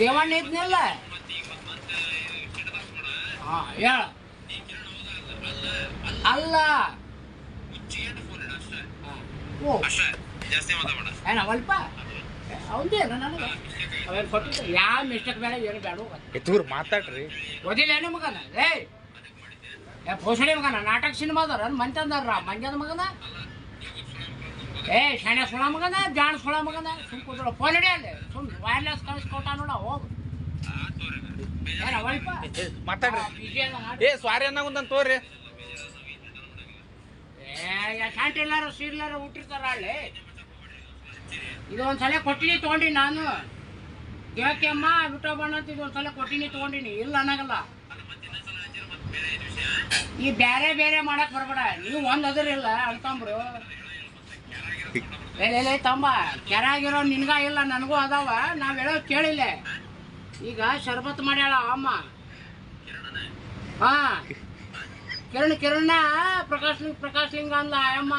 ದೇವಣ್ಣ ಇದ್ನಲ್ಲ? ಹೇಳ. ಅಲ್ಲ. ಓ. ಏನ ಅವಂದೇನ ನನಗೆ. ಅವೇನು ಕೊಟ್ಟಿದ್ದ ಯಾವ ಮಿಸ್ಟೇಕ್ ಬೇಡ ಏನು ಬೇಡ ಎತ್ತೂರ್ ಮಾತಾಡ್ರಿ. ಓದಿಲ್ಲೇನು ಮಗನ? ಏಯ್. ಪೋಷಣೆ ಮಗನ ನಾಟಕ ಸಿನಿಮಾದವ್ರ ಮಂಚಂದಾರ ಮಂಜದ ಮಗನ? ಏ ಶಾಣೆ ಸುಳ ಮಗನ ಜಾಣ ಸುಳ ಮಗನ? ಸುಮ್ ಕೂತ್ಕೊಳ್ಳೋ. ಫೋನ್ ಹಿಡಿ ಅಲ್ಲಿ. ಸುಮ್ ವೈರ್ಲೆಸ್ ಕಳಿಸ್ಕೊಟ್ಟ ನೋಡ ಹೋಗು. ಮಾತಾಡ್ರಿ. ಏ ಸ್ವಾರಿ ಅನ್ನ ಒಂದಂತ ತೋರಿ. ಶಾಂಟ್ ಎಲ್ಲಾರು ಸೀರ್ಲಾರ ಹುಟ್ಟಿರ್ತಾರ ಅಲ್ಲಿ. ಇದು ಒಂದ್ಸಲ ಕೊಟ್ಟಿನಿ ತಗೊಂಡಿ ನಾನು. ಯಾಕೆಮ್ಮ ಅಮ್ಮ ಬಿಟ್ಟೋ ಬಣ್ಣ ಅಂತ ಇದು ಒಂದ್ಸಲ ಕೊಟ್ಟಿನಿ ತಗೊಂಡಿನಿ. ಇಲ್ಲ ಅನ್ನಗಲ್ಲ. ಈ ಬೇರೆ ಬೇರೆ ಮಾಡಕ್ ಬರ್ಬೇಡ. ನೀವು ಒಂದ್ ಅದ್ರಿಲ್ಲ ಅಳ್ತಂಬ್ರು ಲೇ ತಮ್ಮ ಕೆರಾಗಿರೋ ನಿನ್ಗ ಇಲ್ಲ, ನನಗೂ ಅದಾವ, ನಾವ್ ಹೇಳೋ ಕೇಳಿಲ್ಲ. ಈಗ ಶರ್ಬತ್ ಮಾಡ್ಯಾಳ ಅಮ್ಮ. ಹಾ. ಕಿರಣ್ ಕಿರಣ ಪ್ರಕಾಶ್ ಪ್ರಕಾಶ್ ಲಿಂಗ ಅಂದ ಅಮ್ಮ